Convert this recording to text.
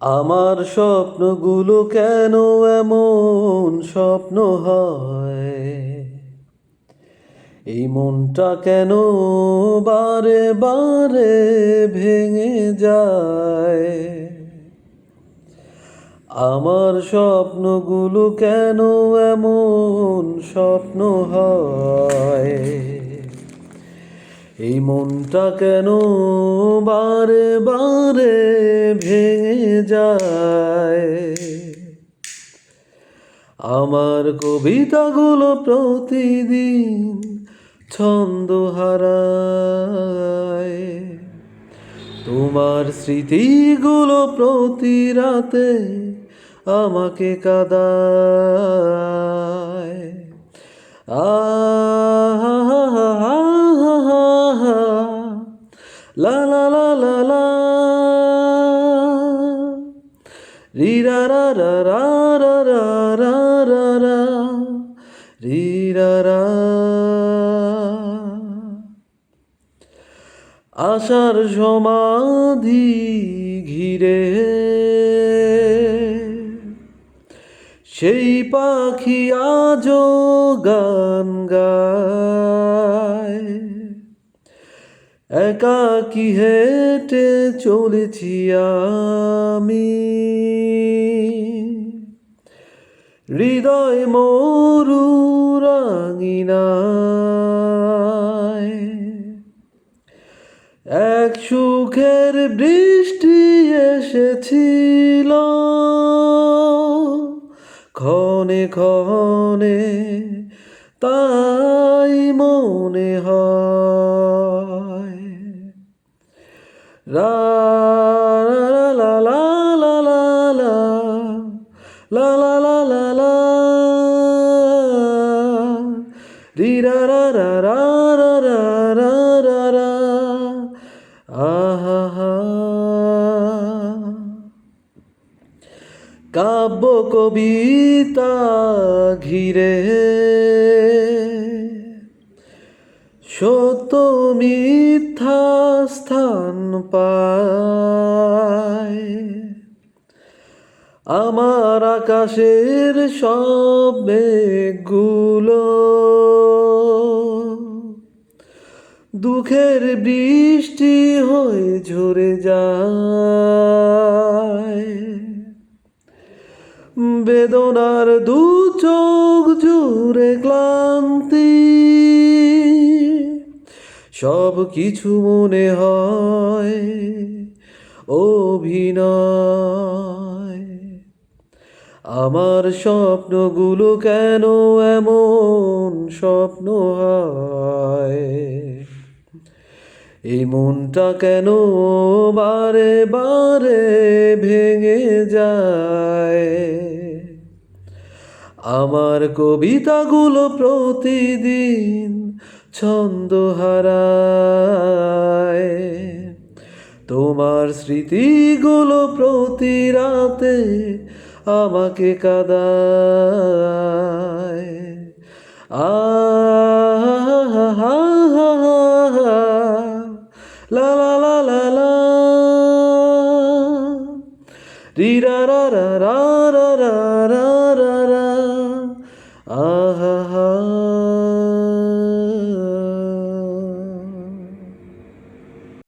আমার স্বপ্নগুলো কেন এমন স্বপ্ন হয়? এই মনটা কেন বারে বারে ভেঙে যায়? আমার স্বপ্নগুলো কেন এমন স্বপ্ন হয়? এই মনটা কেন বারে বারে ভেঙে যায় আমার কবিতাগুলো প্রতিদিন ছন্দ হারায়। তোমার স্মৃতিগুলো প্রতি রাতে আমাকে কাদায়। আহ রি রা রা রা রা রা রা রা রা রা রি রা রা আশার সমাধি ঘিরে সেই পাখি আজও গান একাকি হেঁটে চলেছি আমি। হৃদয় মরু রাঙিনায়। এক সুখের বৃষ্টি এসেছিল। ক্ষণে ক্ষণে তাই মনে হয়। লা লা লা লা লা লা লা আহা কাব্য কবিতা ঘিরে সত্য মিথ্যা স্থান পায়। আমার আকাশের সব মেঘগুলো দুঃখের বৃষ্টি হয়ে ঝরে যায়। বেদনার দু চোখ জুড়ে ক্লান্তি সব কিছু মনে হয় অভিনয়। আমার স্বপ্নগুলো কেন এমন স্বপ্ন হয়? এই মনটা কেন বারে বারে ভেঙে যায়? আমার কবিতাগুলো প্রতিদিন ছন্দ হারায় তোমার স্মৃতিগুলো প্রতি রাতে আমাকে কাদায়। আহ লা লা লা লা লা রা রা রা রা রা রা রা 啊哈哈。